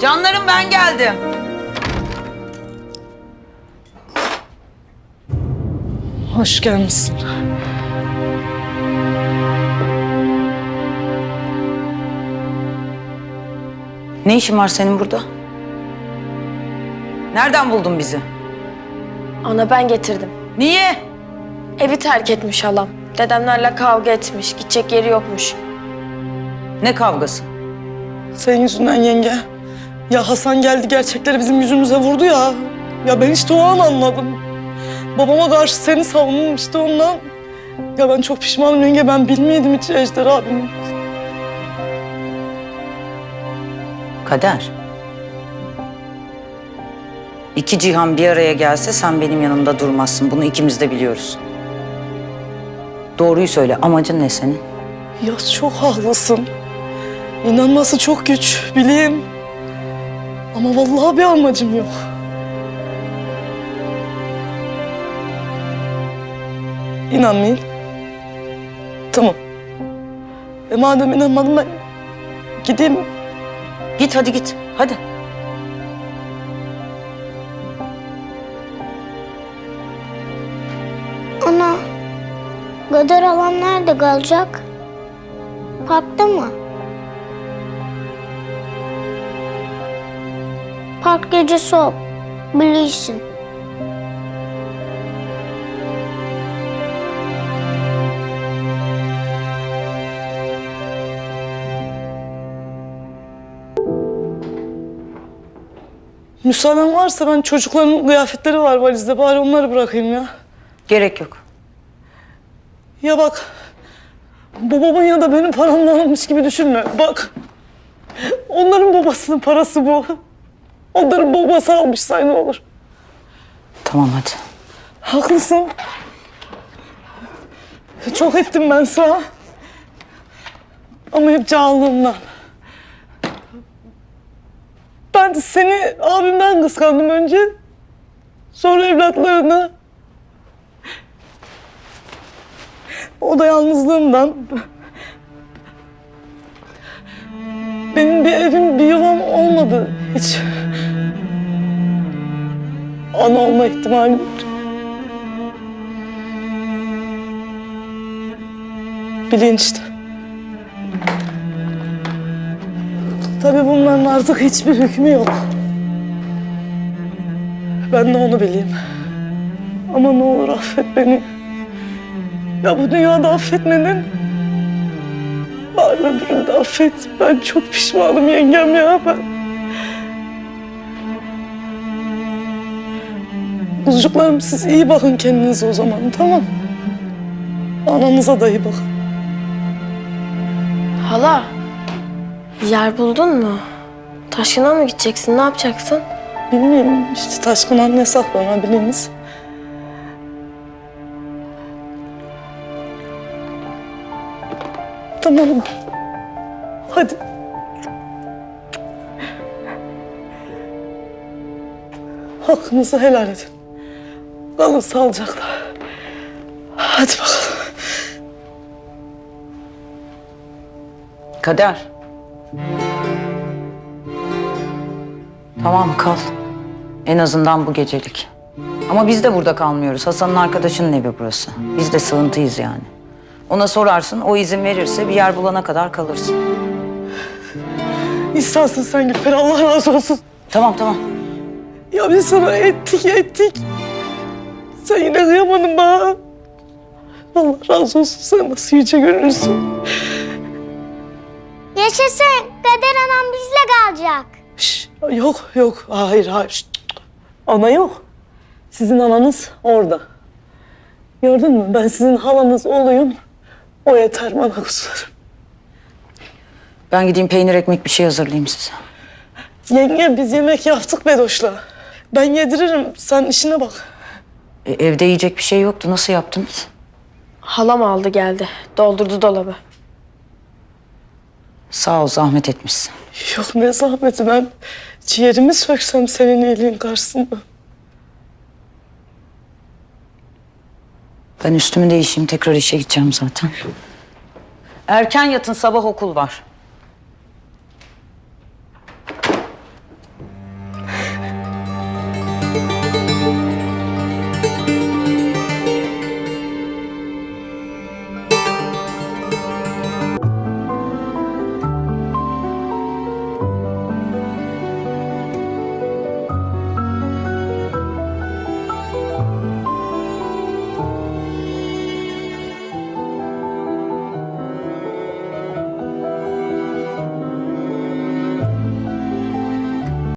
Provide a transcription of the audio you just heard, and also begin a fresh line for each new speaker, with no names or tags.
Canlarım ben geldim.
Hoş gelmişsin.
Ne işin var senin burada? Nereden buldun bizi?
Ana ben getirdim.
Niye?
Evi terk etmiş halam. Dedemlerle kavga etmiş. Gidecek yeri yokmuş.
Ne kavgası?
Senin yüzünden yenge. Ya Hasan geldi gerçekleri bizim yüzümüze vurdu ya. Ya ben işte o an anladım. Babama karşı seni savundum işte ondan. Ya ben çok pişmanım yenge ben bilmiyordum hiç Ejder abimi.
Kader. İki cihan bir araya gelse sen benim yanımda durmazsın. Bunu ikimiz de biliyoruz. Doğruyu söyle. Amacın ne senin?
Ya çok haklısın. İnanması çok güç bileyim. Ama vallahi bir amacım yok. İnanmayın. Tamam. E madem inanmadım ben gideyim
Git hadi git. Hadi.
Ana, Kader alan nerede kalacak? Parkta mı? Park gecesi o, bilirsin.
Müsaaden varsa ben çocukların kıyafetleri var valizde. Bari onları bırakayım ya.
Gerek yok.
Ya bak. Babamın ya da benim paramla alınmış gibi düşünme. Bak. Onların babasının parası bu. Onların babası almış say ne olur.
Tamam hadi.
Haklısın. Çok ettim ben sana. Ama hep cahillığımdan. Ben de seni abimden kıskandım önce. Sonra evlatlarını. O da yalnızlığımdan. Benim bir evim, bir yuvam olmadı hiç. Ana olma ihtimalim bilinçti. Tabii bunların artık hiçbir hükmü yok. Ben de onu bileyim. Ama ne olur affet beni. Ya bu dünyada affetmedin. Bari öbüründe affet. Ben çok pişmanım yengem ya ben. Kuzucuklarım siz iyi bakın kendinize o zaman tamam Ananıza da iyi bakın.
Hala. Yer buldun mu? Taşkına mı gideceksin? Ne yapacaksın?
Bilmiyorum işte Taşkın anne saklama biliniz. Tamam. Hadi. Hakkınızı helal edin. Kalın sağlıcakla. Hadi bakalım.
Kader. Tamam kal. En azından bu gecelik. Ama biz de burada kalmıyoruz. Hasan'ın arkadaşının evi burası. Biz de sığıntıyız yani. Ona sorarsın, o izin verirse bir yer bulana kadar kalırsın.
İhsansın sen Gülper Allah razı olsun.
Tamam tamam.
Ya biz sana ettik ettik. Sen yine kıyamadın bana. Allah razı olsun sen nasıl yüce gönüllüsün.
Yaşasın, Kader anam bizle kalacak.
Şş, yok yok hayır hayır. Şşt. Ana yok. Sizin ananız orada. Gördün mü ben sizin halanız olayım. O yeter bana kuzularım.
Ben gideyim peynir ekmek bir şey hazırlayayım size.
Yenge biz yemek yaptık Bedoş'la. Ben yediririm sen işine bak.
E, evde yiyecek bir şey yoktu. Nasıl yaptınız?
Halam aldı geldi. Doldurdu dolabı.
Sağ ol, zahmet etmişsin.
Yok ne zahmeti ben ciğerimi söksem senin iyiliğin karşısında.
Ben üstümü değişeyim, tekrar işe gideceğim zaten. Erken yatın, sabah okul var.